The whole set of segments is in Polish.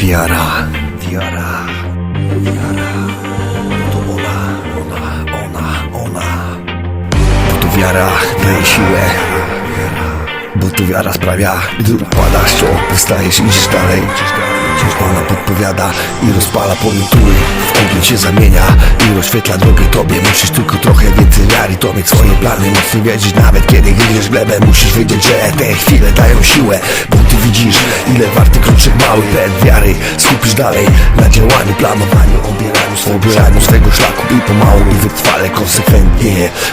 Wiara, wiara, wiara. To ona, ona, ona, ona. Bo to wiara daje siłę. Bo to wiara sprawia, gdy upadasz, to wstajesz i idziesz dalej. Ona podpowiada i rozpala politury W ogień się zamienia i rozświetla drogę tobie. Musisz tylko trochę więcej wiary, to swoje plany Mocno wierzyć nawet kiedy gryziesz glebę Musisz wiedzieć, że te chwile dają siłę. Bo ty widzisz ile warty kroczek mały. Pełen wiary, skupisz dalej na działaniu, planowaniu Obieraniu obieraniu swego szlaku. I pomału i wytrwale, konsekwentnie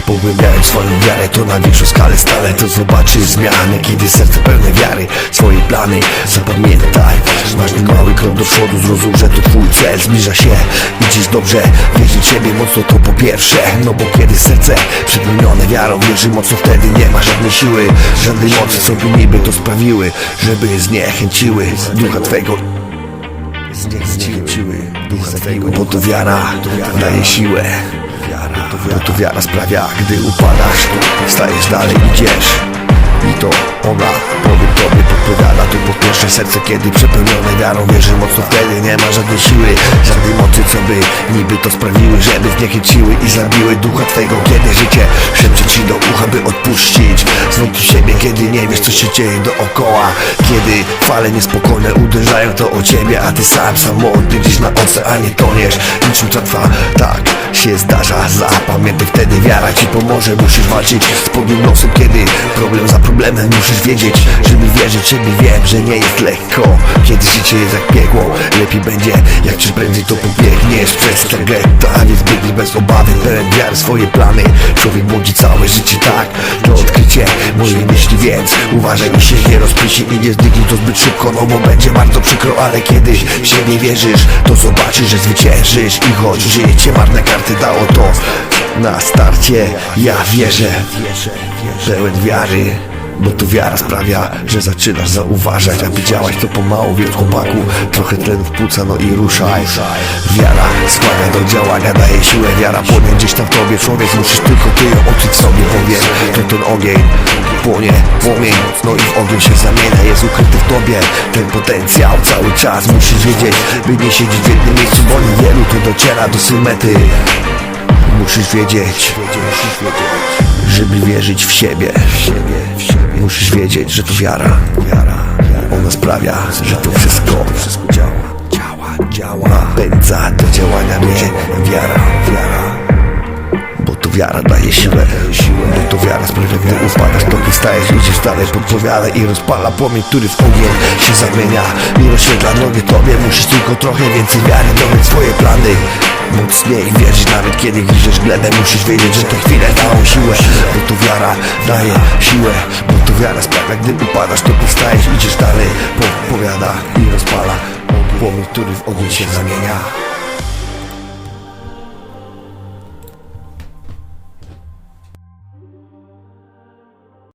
Pogłębiając swoją wiarę, to na większą skalę Stale to zobaczysz zmiany Kiedy serce pełne wiary, swoje plany Zapamiętaj, ważny mały krok do przodu Zrozum, że to twój cel. Zbliża się Idziesz dobrze, wierzyć w siebie mocno to po pierwsze. No bo kiedy serce przepełnione wiarą Wierzy mocno wtedy nie ma żadnej siły. Żadnej mocy, co by niby to sprawiły Żeby zniechęciły ducha twego. Zniechęciły ducha twego Bo to wiara daje siłę Bo to wiara sprawia, gdy upadasz Stajesz dalej, idziesz. I to ona powie tobie podpowiada To po pierwsze serce kiedy przepełnione wiarą Wierzy mocno wtedy. Nie ma żadnej siły Żadnej mocy co by niby to sprawiły Żeby zniechęciły i zabiły ducha twego Kiedy życie ci do ucha by odpuścić. W siebie kiedy nie wiesz co się dzieje dookoła. Kiedy fale niespokojne uderzają to o ciebie A ty sam samotny gdzieś na oceanie toniesz. Niczym tratwa tak się zdarza. Zapamiętaj wtedy wiara ci pomoże. Musisz walczyć z podnym nosem kiedy problem za problemem Musisz wiedzieć, żeby wierzyć Żeby wiem, że nie jest lekko. Kiedy życie jest jak piekło Lepiej będzie, jak czyż prędzej to pobiegniesz Przez te getto, a więc biegniesz bez obawy Pełen wiary, swoje plany. Człowiek błądzi całe życie tak. To odkrycie mojej myśli, więc Uważaj i się nie rozpiszy I nie zdygnij to zbyt szybko No bo będzie bardzo przykro Ale kiedyś w siebie wierzysz. To zobaczysz, że zwyciężysz I choć żyje cię marne karty dało to Na starcie. Ja wierzę Pełen wiary bo to wiara sprawia, że zaczynasz zauważać Aby działać to pomału, więc chłopaku. Trochę tlenu w płuca, no i ruszaj. Wiara skłania do działania, daje siłę Wiara płonie gdzieś tam w tobie. Człowiek musisz tylko ty ją odkryć sobie Powiem, to ten ogień płonie, płomień No i w ogień się zamienia, jest ukryty w tobie. Ten potencjał cały czas musisz wiedzieć By nie siedzieć w jednym miejscu, bo niewielu to dociera do swej mety Musisz wiedzieć, żeby wierzyć w siebie. Musisz wiedzieć, że to wiara. Ona sprawia, że to wszystko. Działa, działa. Napędza do działania mnie wiara, wiara. Bo to wiara daje siłę Gdy upadasz To wystajesz, idziesz dalej, podpowiada I rozpala płomień, który w ogień się zamienia. I rozświetla drogę tobie Musisz tylko trochę więcej wiary Domieć swoje plany. Mocniej wierzyć nawet kiedy gryziesz glebę Musisz wiedzieć, że te chwile dają siłę Bo to wiara daje siłę Bo to wiara sprawia, gdy upadasz To powstajesz, idziesz dalej Podpowiada i rozpala Płomień, który w ogień się zamienia